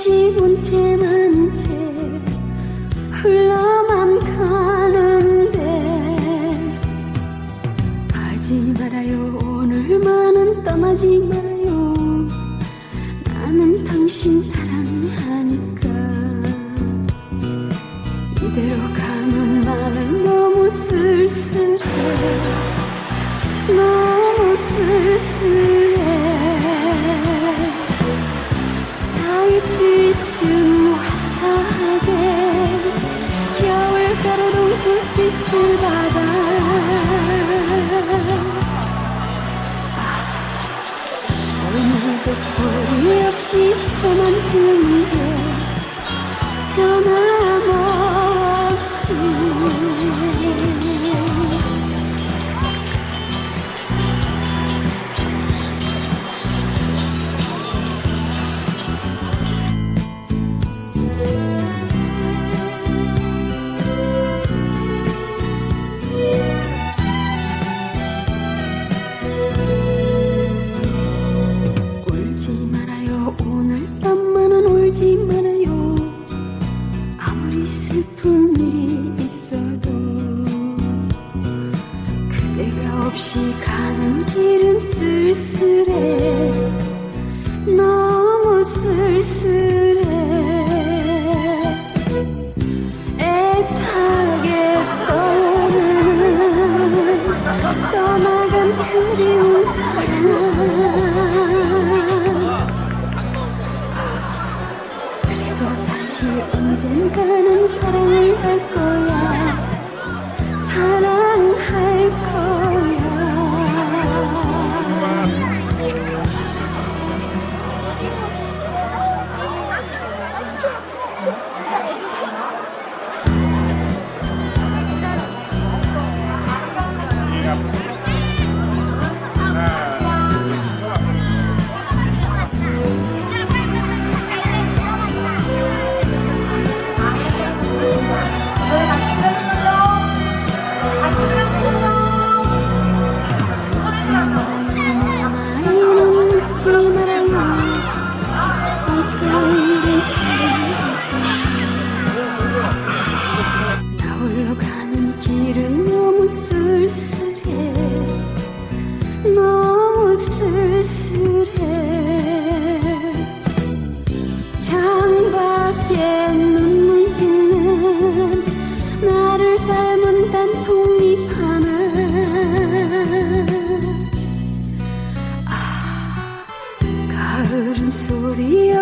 씹은 채는 채 흘러만 가는데 가지 말아요. 오늘만은 떠나지 말아요. 나는 당신 사랑하니까 이대로 가면 말은 술바다. 오늘도 소리 없이 저만 두는 게 변한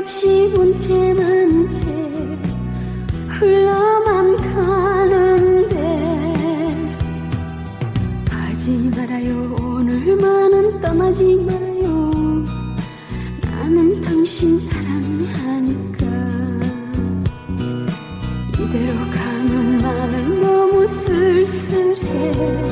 씹은 채만 채 흘러만 가는데 가지 말아요. 오늘만은 떠나지 말아요. 나는 당신 사랑하니까. 이대로 가면 나는 너무 쓸쓸해.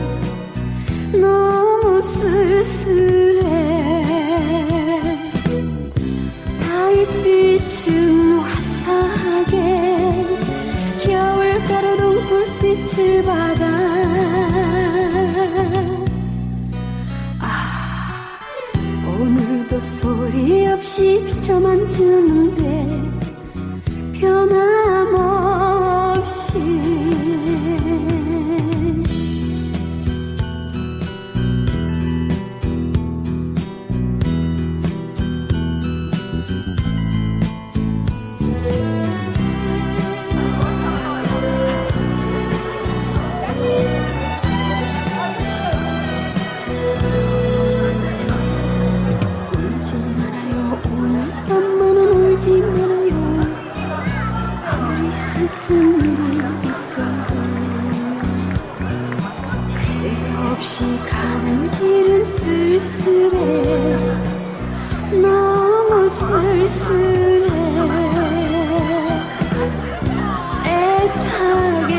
상처만 주는데 변함없이 없이 가는 길은 쓸쓸해. 너무 쓸쓸해. 애타게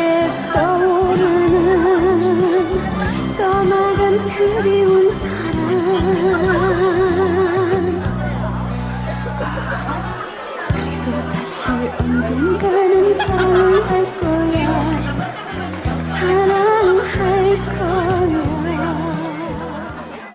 떠오르는 떠나간 그리운 사랑. 아, 그래도 다시 언젠가는 사랑을 할 거야.